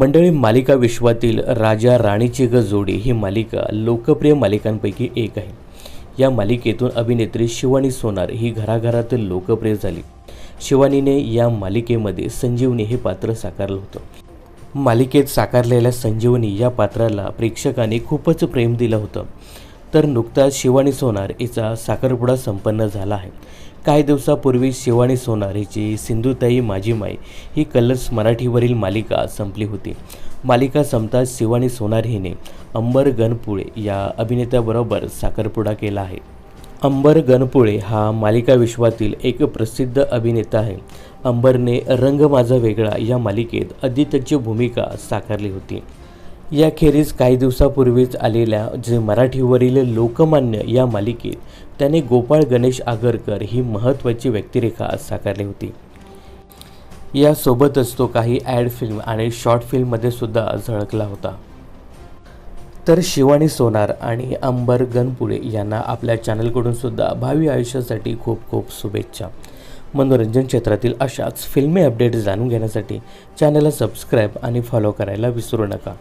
मंडळी मालिका विश्वातील राजा राणीची ग जोडी ही मालिका लोकप्रिय मालिकांपैकी एक आहे. या मालिकेतून अभिनेत्री शिवानी सोनार ही घराघरात लोकप्रिय झाली. शिवानीने या मालिकेमध्ये संजीवनी हे पात्र साकारलं होतं. मालिकेत साकारलेल्या संजीवनी या पात्राला प्रेक्षकांनी खूपच प्रेम दिलं होतं. तर नुकताच शिवानी सोनार हिचा साखरपुडा संपन्न झाला आहे. काही दिवसापूर्वी शिवानी सोनार हिची सिंधुताई माझी माई ही कलर्स मराठीवरील मालिका संपली होती. मालिका संपताच शिवानी सोनार हिने अंबर गणपुळे या अभिनेत्याबरोबर साखरपुडा केला आहे. अंबर गणपुळे हा मालिका विश्वातील एक प्रसिद्ध अभिनेता आहे. अंबरने रंग माझा वेगळा या मालिकेत अदितची भूमिका साकारली होती. याखेरीज काही दिवसापूर्वीच आलेल्या जे मराठीवरील लोकमान्य या मालिकेत त्याने गोपाळ गणेश आगरकर ही महत्त्वाची व्यक्तिरेखा साकारली होती. यासोबतच तो काही ॲड फिल्म आणि शॉर्ट फिल्ममध्ये सुद्धा झळकला होता. तर शिवानी सोनार आणि अंबर गणपुळे यांना आपल्या चॅनलकडून सुद्धा भावी आयुष्यासाठी खूप खूप शुभेच्छा. मनोरंजन क्षेत्रातील अशाच फिल्मी अपडेट जाणून घेण्यासाठी चॅनलला सबस्क्राईब आणि फॉलो करायला विसरू नका.